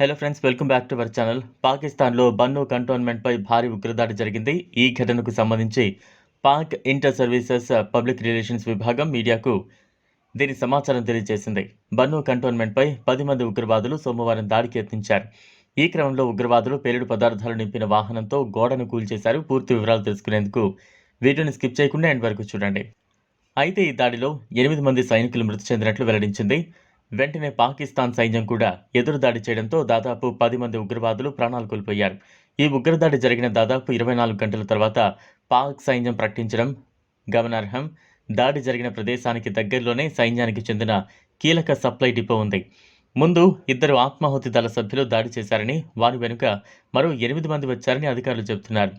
Hello friends welcome back to our channel పాకిస్తాన్లో బన్ను కంటోన్మెంట్పై భారీ ఉగ్రదాడి జరిగింది. ఈ ఘటనకు సంబంధించి Pak inter services public relations విభాగం మీడియాకు దీని సమాచారం తెలియజేసింది. బన్ను కంటోన్మెంట్పై పది మంది ఉగ్రవాదులు సోమవారం దాడికి యత్నించారు. ఈ క్రమంలో ఉగ్రవాదులు పేలుడు పదార్థాలు నింపిన వాహనంతో గోడను కూల్చేశారు. పూర్తి వివరాలు తెలుసుకునేందుకు వీడియోని స్కిప్ చేయకుండా ఎండ్ వరకు చూడండి. అయితే ఈ దాడిలో ఎనిమిది మంది సైనికులు మృతి చెందినట్లు వెల్లడించింది. వెంటనే పాకిస్తాన్ సైన్యం కూడా ఎదురుదాడి చేయడంతో దాదాపు పది మంది ఉగ్రవాదులు ప్రాణాలు కోల్పోయారు. ఈ ఉగ్రదాడి జరిగిన దాదాపు ఇరవై నాలుగు గంటల తర్వాత పాక్ సైన్యం ప్రకటించడం గమనార్హం. దాడి జరిగిన ప్రదేశానికి దగ్గరలోనే సైన్యానికి చెందిన కీలక సప్లై డిపో ఉంది. ముందు ఇద్దరు ఆత్మాహుతి దళ సభ్యులు దాడి చేశారని వారి వెనుక మరో ఎనిమిది మంది వచ్చారని అధికారులు చెబుతున్నారు.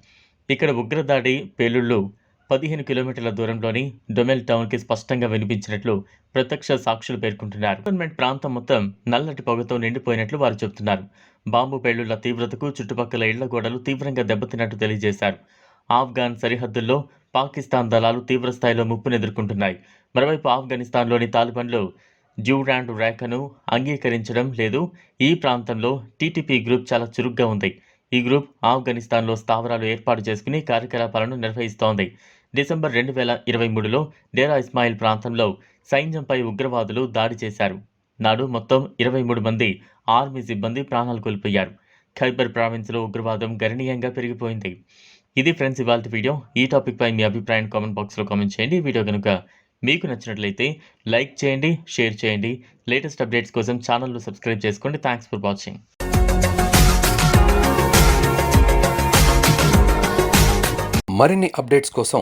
ఇక్కడ ఉగ్రదాడి పేలుళ్ళు పదిహేను కిలోమీటర్ల దూరంలోని డొమెల్ టౌన్కి స్పష్టంగా వినిపించినట్లు ప్రత్యక్ష సాక్షులు పేర్కొంటున్నారు. కంటోన్మెంట్ ప్రాంతం మొత్తం నల్లటి పొగతో నిండిపోయినట్లు వారు చెబుతున్నారు. బాంబు పేలుళ్ళ తీవ్రతకు చుట్టుపక్కల ఇళ్ళ గోడలు తీవ్రంగా దెబ్బతిన్నట్టు తెలియజేశారు. ఆఫ్ఘాన్ సరిహద్దుల్లో పాకిస్తాన్ దళాలు తీవ్రస్థాయిలో ముప్పును ఎదుర్కొంటున్నాయి. మరోవైపు ఆఫ్ఘనిస్తాన్లోని తాలిబాన్లు డ్యూరాండ్ రేఖను అంగీకరించడం లేదు. ఈ ప్రాంతంలో టీటీపీ గ్రూప్ చాలా చురుగ్గా ఉంది. ఈ గ్రూప్ ఆఫ్ఘనిస్తాన్లో స్థావరాలు ఏర్పాటు చేసుకుని కార్యకలాపాలను నిర్వహిస్తోంది. డిసెంబర్ రెండు వేల ఇరవై మూడులో డేరా ఇస్మాయిల్ ప్రాంతంలో సైన్యంపై ఉగ్రవాదులు దాడి చేశారు. నాడు మొత్తం ఇరవై మూడు మంది ఆర్మీ సిబ్బంది ప్రాణాలు కోల్పోయారు. ఖైబర్ ప్రావిన్స్లో ఉగ్రవాదం గణనీయంగా పెరిగిపోయింది. ఇది ఫ్రెండ్స్ ఇవాళ వీడియో. ఈ టాపిక్పై మీ అభిప్రాయం కామెంట్ బాక్స్లో కామెంట్ చేయండి. వీడియో కనుక మీకు నచ్చినట్లయితే లైక్ చేయండి షేర్ చేయండి. లేటెస్ట్ అప్డేట్స్ కోసం ఛానల్ను సబ్స్క్రైబ్ చేసుకోండి. Thanks for watching. మరిన్ని అప్డేట్స్ కోసం